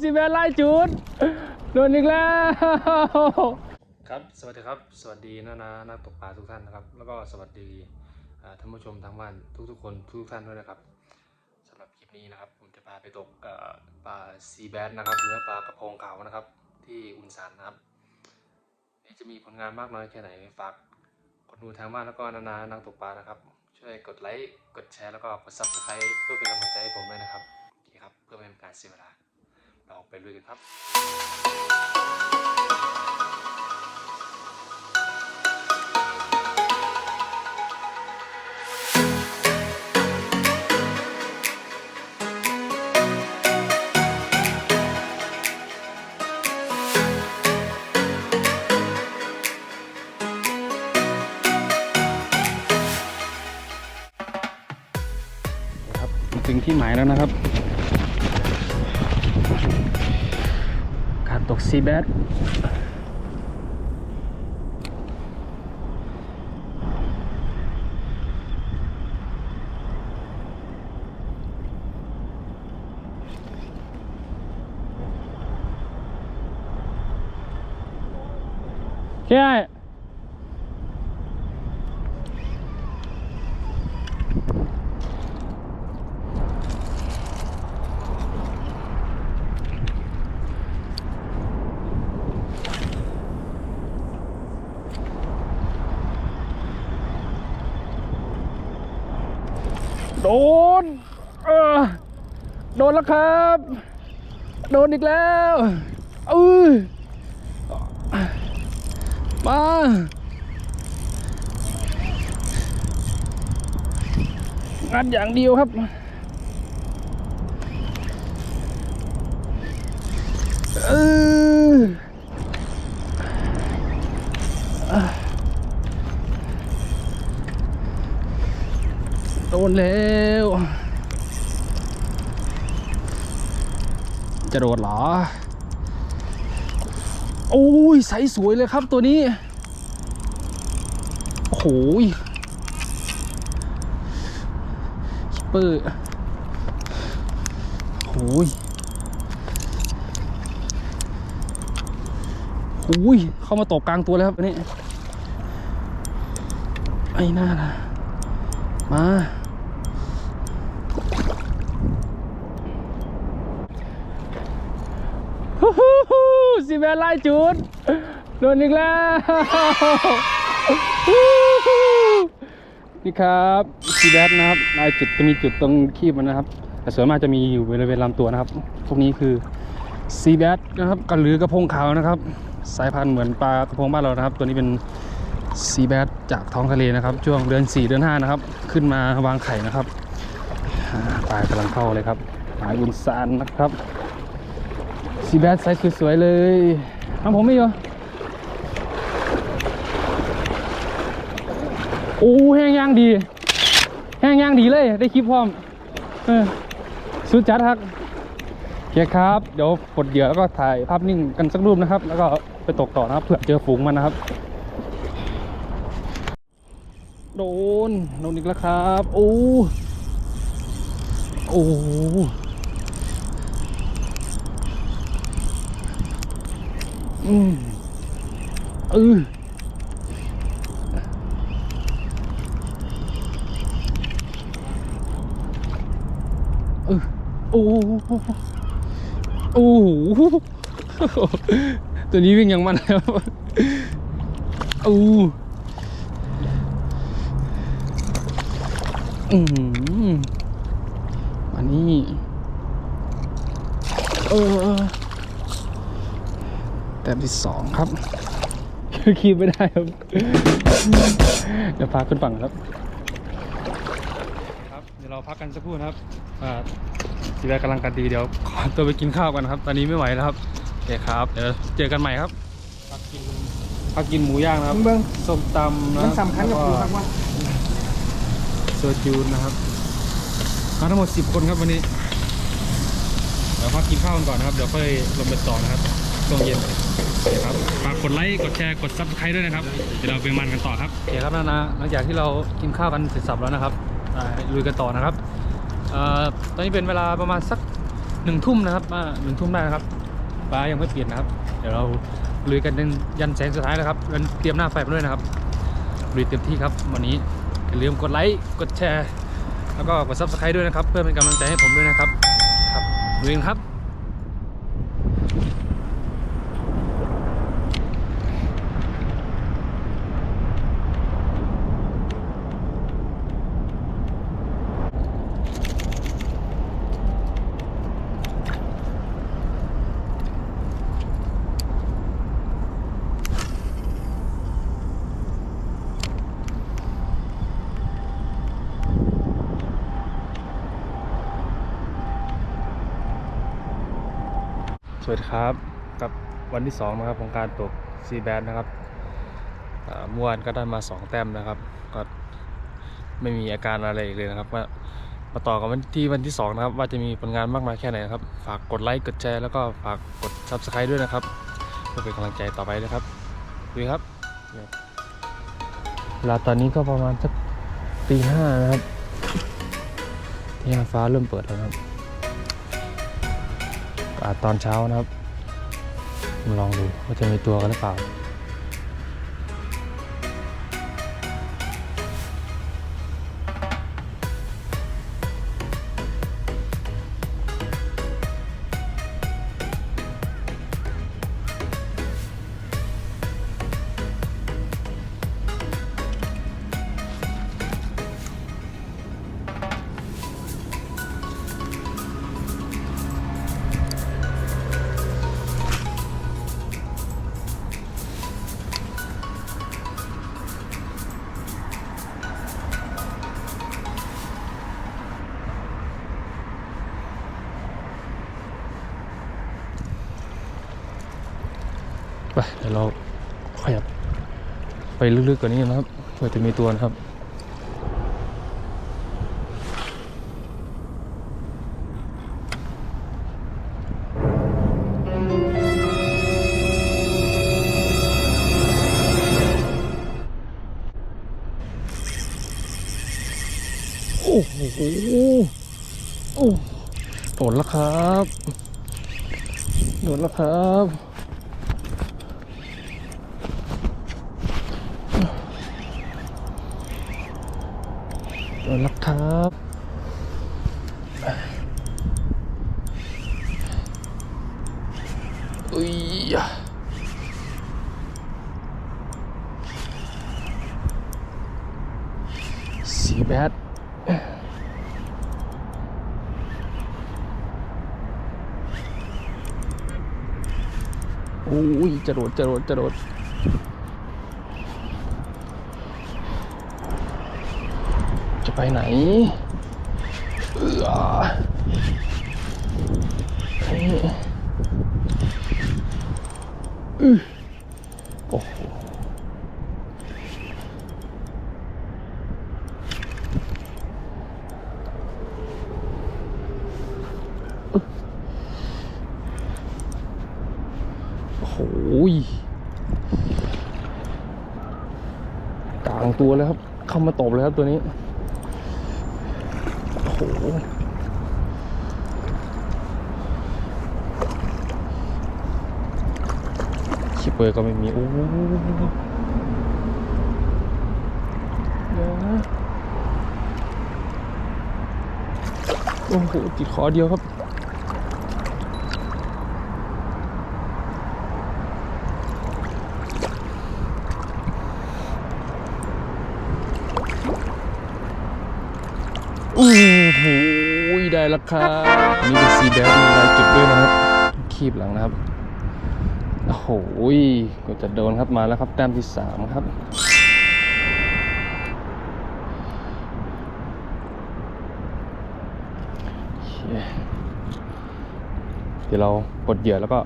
สิแมนไล่จุดโดนอีกแล้ว ครับ สวัสดีครับ สวัสดีนะนะนักตกปลาทุกท่านนะครับ แล้วก็สวัสดีท่านผู้ชมทางบ้านทุกๆคนทุกท่านด้วยนะครับสำหรับคลิปนี้นะครับ ผมจะพาไปตกปลาซีแบดนะครับหรือปลากระพงขาวนะครับ ที่อุนสานนะครับจะมีผลงานมากน้อยแค่ไหนฝากคนดูทางบ้านแล้วก็นานานักตกปลานะครับ ช่วยกดไลค์กดแชร์แล้วก็กด subscribe เพื่อเป็นกำลังใจให้ผมด้วยนะครับโอเคครับเพื่อไม่เป็นการเสียเวลา เราไปลุยกันครับครับ ถึงที่หมายแล้วนะครับ การตกซีแบดแค่ โดน เออ โดนแล้วครับ โดนอีกแล้วเออมางัดอย่างเดียวครับ เออ โดนแล้ว จะโดดเหรอ โอ้ยใสสวยเลยครับตัวนี้ โอ้โหยคิปเปอร์โอ้ยโอ้ยเข้ามาตกกลางตัวแล้วครับอันนี้ ไอ้น่านะมา สิแมนไล่จุดโดนอีกแล้วนี่ครับซีแบดนะครับลายจุดจะมีจุดตรงคีบมันนะครับ แต่ส่วนมากจะมีอยู่บริเวณลำตัวนะครับ พวกนี้คือซีแบดนะครับกระหรือกระพงขาวนะครับ สายพันธุ์เหมือนปลากระพงบ้านเรานะครับ ตัวนี้เป็นซีแบดจากท้องทะเลนะครับ ช่วงเดือน4เดือน5นะครับ ขึ้นมาวางไข่นะครับปลากำลังเข้าเลยครับหมายบุญซานนะครับ สีแบดไซส์สวยๆเลยทำผมไม่อยู่โอ้แห้งย่างดี แห้งย่างดีเลย ได้คลิปพร้อมสุดจัดครับโอเคครับ เดี๋ยวปลดเหยื่อแล้วก็ถ่ายภาพนิ่งกันสักรูปนะครับ แล้วก็ไปตกต่อนะครับเผื่อเจอฝูงมันนะครับ โดนโดนอีกแล้วครับ โอ้โอ้ อืมเออเออโอ้โหโอ้โหตัวนี้วิ่งอย่างมันแล้วโอ้อืมอันนี้ เออ แต้มที่สองครับคีบไม่ได้ครับ เดี๋ยวพักขึ้นฝั่งครับครับเดี๋ยวเราพักกันสักครู่นะครับอ่าทีแรกกำลังกันดีเดี๋ยวขอตัวไปกินข้าวกันนะครับ ตอนนี้ไม่ไหวแล้วครับโอเคครับ เดี๋ยวเจอกันใหม่ครับพักกินพักกินหมูย่างนะครับเบิ่งส้มตำนะมันสำคัญกับกูครับว่าโซจูนนะครับมาทั้งหมด 10 คนครับวันนี้เดี๋ยวพักกินข้าวกันก่อนนะครับ เดี๋ยวค่อยลงไปต่อนะครับช่วงเย็นโอเครับฝากกดไลค์กดแชร์กดซับสไครต์ด้วยนะครับเดี๋ยวเราไปมันกันต่อครับโอเคครับนานาหลังจากที่เรากินข้าวกันเสร็จสับแล้วนะครับลุยกันต่อนะครับตอนนี้เป็นเวลาประมาณสักหนึ่งทุ่มนะครับหนึ่งทุ่มได้นะครับฟ้ายังไม่เปลี่ยนนะครับ เดี๋ยวเราลุยกันยันแสงสุดท้ายนะครับกันเตรียมหน้าไฟมาด้วยนะครับลุยเต็มที่ครับวันนี้อย่าลืมกดไลค์กดแชร์ แล้วก็กด subscribe ด้วยนะครับ เพื่อเป็นกำลังใจให้ผมด้วยนะครับครับลุยครับ สวัสดีครับกับวันที่2นะครับของการตกซีแบนนะครับเมื่อวานก็ได้มา 2 แต้มนะครับ ก็ไม่มีอาการอะไรอีกเลยนะครับมามาต่อกันวันที่วันที่ 2 นะครับ ว่าจะมีผลงานมากมายแค่ไหนนะครับ ฝากกดไลค์กดแชร์แล้วก็ฝากกด subscribe ด้วยนะครับเพื่อเป็นกำลังใจต่อไปนะครับดูครับเวลาตอนนี้ก็ประมาณสักตีห้านะครับที่ฟ้าเริ่มเปิดแล้วครับ อาจตอนเช้านะครับมาลองดูว่าจะมีตัวกันหรือเปล่า เดี๋ยวเราขยับไปลึกๆกว่านี้นะครับเพื่อจะมีตัวนะครับโอ้โหโอ้โดนแล้วครับ โดนแล้วครับ โดนแล้วครับอุ้ยอะสีแบดอุ้ยจะโดดจะโดดจะโด จะไปไหนเออนี่อื้อโอ้โหโอ้โหกลางตัวเลยครับ เข้ามาตบเลยครับตัวนี้ โหคิปเปอร์ก็ไม่มีโอ้โอ้โหติดขอเดียวครับ โอ้โห ได้แล้วครับนี่เป็นสีแดงมีลายจุดด้วยนะครับ คีบหลังนะครับโอ้โหก็จะโดนครับมาแล้วครับแต้มที่สามครับเดี๋ยวเรากดเหยื่อแล้วก็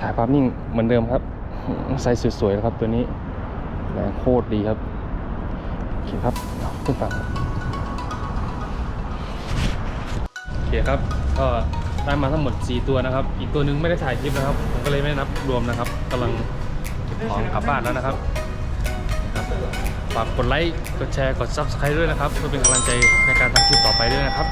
ถ่ายภาพนิ่งเหมือนเดิมครับไซส์สวยๆนะครับตัวนี้แรงโคตรดีครับโอเคครับขึ้นฝั่ง เคครับก็ได้มาทั้งหมด 4 ตัวนะครับ อีกตัวหนึงไม่ได้ถ่ายคลิปนะครับ ผมก็เลยไม่นับรวมนะครับกำลังเก็บของกลับบ้านแล้วนะครับครับฝากกดไลค์กดแชร์กด Subscribe ด้วยนะครับเพื่อเป็นกำลังใจในการทำคลิปต่อไปด้วยนะครับ